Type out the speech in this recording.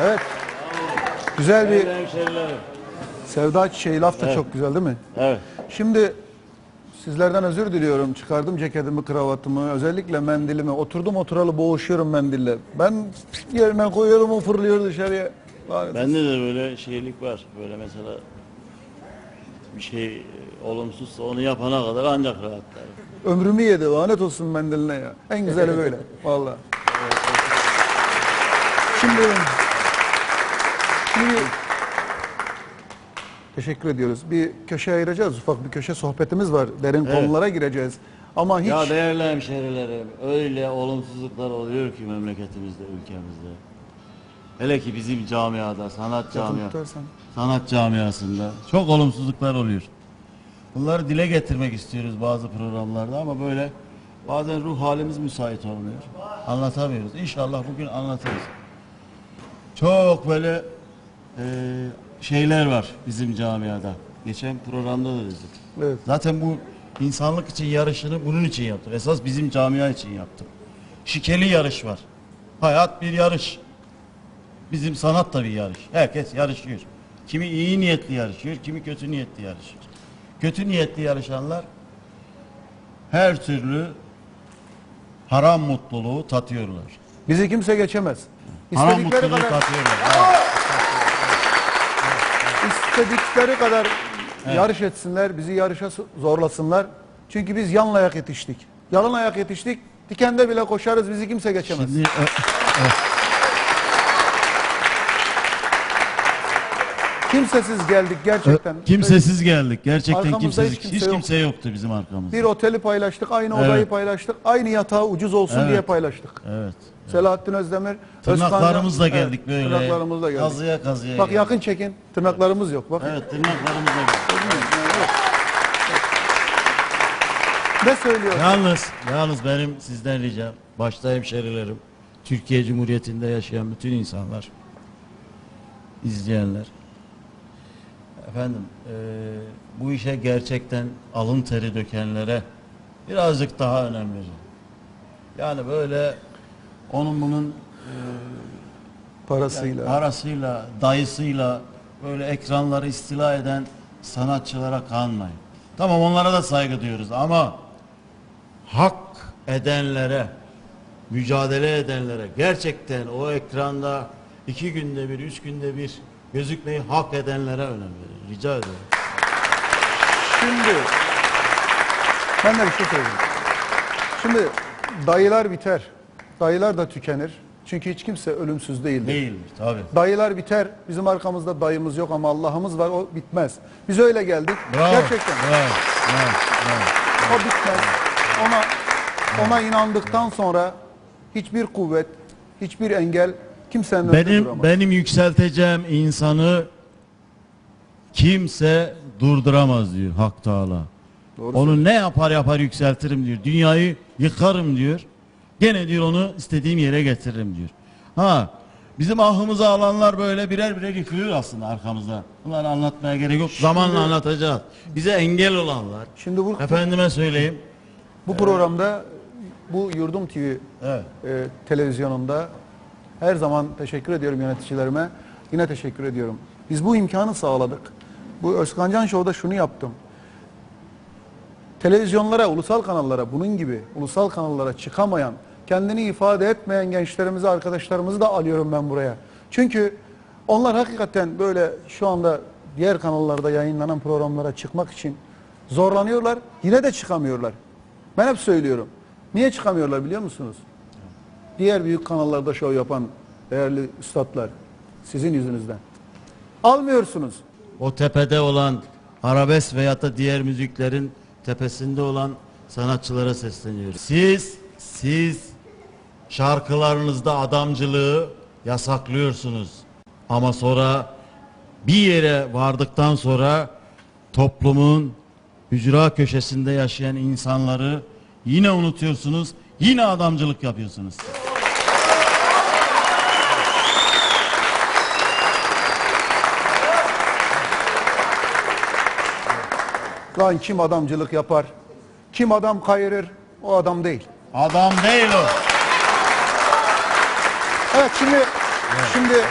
Evet. Güzel bir sevda çiçeği laf da çok güzel değil mi? Evet. Şimdi sizlerden özür diliyorum. Çıkardım ceketimi, kravatımı, özellikle mendilimi. Oturdum oturalı boğuşuyorum mendille. Ben yerine koyuyorum o fırlıyor dışarıya. Lanet Bende de böyle şeylik var. Böyle mesela bir şey e, olumsuzsa onu yapana kadar ancak rahatlarım. Ömrümü yedi lanet olsun mendiline ya. En güzeli böyle vallahi. Şimdi şimdi teşekkür ediyoruz. Bir köşe ayıracağız. Ufak bir köşe sohbetimiz var. Derin Evet. konulara gireceğiz. Ama hiç Ya değerli hemşerilerim öyle olumsuzluklar oluyor ki memleketimizde, ülkemizde. Hele ki bizim camiada, sanat camia, tutarsan. sanat camiasında çok olumsuzluklar oluyor. Bunları dile getirmek istiyoruz bazı programlarda ama böyle bazen ruh halimiz müsait olmuyor. Anlatamıyoruz. İnşallah bugün anlatırız. Çok böyle e, şeyler var bizim camiada. Geçen programda da dedik. Evet. Zaten bu insanlık için yarışını bunun için yaptık. Esas bizim camia için yaptık. Şikeli yarış var. Hayat bir yarış. Bizim sanat da bir yarış. Herkes yarışıyor. Kimi iyi niyetli yarışıyor, kimi kötü niyetli yarışıyor. Kötü niyetli yarışanlar her türlü haram mutluluğu tatıyorlar. Bizi kimse geçemez. Haram İstedikleri mutluluğu kadar, tatıyorlar. Evet. İstedikleri kadar yarış etsinler, bizi yarışa zorlasınlar. Çünkü biz yanla ayak yetiştik. Yalın ayak yetiştik. Dikende bile koşarız, bizi kimse geçemez. Şimdi, e, Kimsesiz geldik gerçekten. kimsesiz geldik. Gerçekten Arkamızda kimsesiz. hiç Hiç kimse kimse, yok. yoktu bizim arkamızda. Bir oteli paylaştık, aynı Evet. odayı paylaştık, aynı yatağı ucuz olsun Evet. diye paylaştık. Evet. Selahattin Özdemir, Tırnaklarımızla Özkan- geldik Evet, böyle. Tırnaklarımızla geldik. Kazıya kazıya Bak geldik. yakın çekin, tırnaklarımız yok. Bak. Evet tırnaklarımızla geldik. Ne söylüyor? Yalnız, yalnız benim sizden ricam, başta hemşerilerim, Türkiye Cumhuriyeti'nde yaşayan bütün insanlar, izleyenler. Efendim, eee, bu işe gerçekten alın teri dökenlere birazcık daha önem verin. Yani böyle onun bunun eee, Parasıyla. parasıyla, dayısıyla böyle ekranları istila eden sanatçılara kanmayın. Tamam onlara da saygı duyuyoruz ama hak edenlere, mücadele edenlere gerçekten o ekranda iki günde bir, üç günde bir gözükmeyi hak edenlere önem verin. Rica ederim. Şimdi ben de bir şey söyleyeyim. Şimdi dayılar biter. Dayılar da tükenir. Çünkü hiç kimse ölümsüz değildir. Değilmiş tabii. Dayılar biter. Bizim arkamızda dayımız yok ama Allah'ımız var. O bitmez. Biz öyle geldik. Bravo. Gerçekten. Bravo. Bravo. Bravo. O bitmez. Ona ona inandıktan sonra hiçbir kuvvet, hiçbir engel kimsenin önünde Benim duramaz. benim yükselteceğim insanı kimse durduramaz diyor Hak Teala. Doğru onu ne yapar yapar yükseltirim diyor. Dünyayı yıkarım diyor. Gene diyor onu istediğim yere getiririm diyor. Ha bizim ahımızı alanlar böyle birer birer yıkılıyor aslında arkamızda. Bunları anlatmaya gerek yok. Zamanla anlatacağız. Bize engel olanlar. Şimdi bu, Efendime söyleyeyim. bu programda bu Yurdum TV Evet. e, televizyonunda her zaman teşekkür ediyorum yöneticilerime. Yine teşekkür ediyorum. Biz bu imkanı sağladık. Bu Özkan Can Show'da şunu yaptım. Televizyonlara, ulusal kanallara bunun gibi ulusal kanallara çıkamayan, kendini ifade etmeyen gençlerimizi, arkadaşlarımızı da alıyorum ben buraya. Çünkü onlar hakikaten böyle şu anda diğer kanallarda yayınlanan programlara çıkmak için zorlanıyorlar. Yine de çıkamıyorlar. Ben hep söylüyorum. Niye çıkamıyorlar biliyor musunuz? Diğer büyük kanallarda şov yapan değerli üstadlar sizin yüzünüzden. Almıyorsunuz. O tepede olan arabesk veyahut da diğer müziklerin tepesinde olan sanatçılara sesleniyoruz. Siz, siz şarkılarınızda adamcılığı yasaklıyorsunuz. Ama sonra bir yere vardıktan sonra toplumun ücra köşesinde yaşayan insanları yine unutuyorsunuz. Yine adamcılık yapıyorsunuz. Lan kim adamcılık yapar? Kim adam kayırır? O adam değil. Adam değil o. Evet şimdi şimdi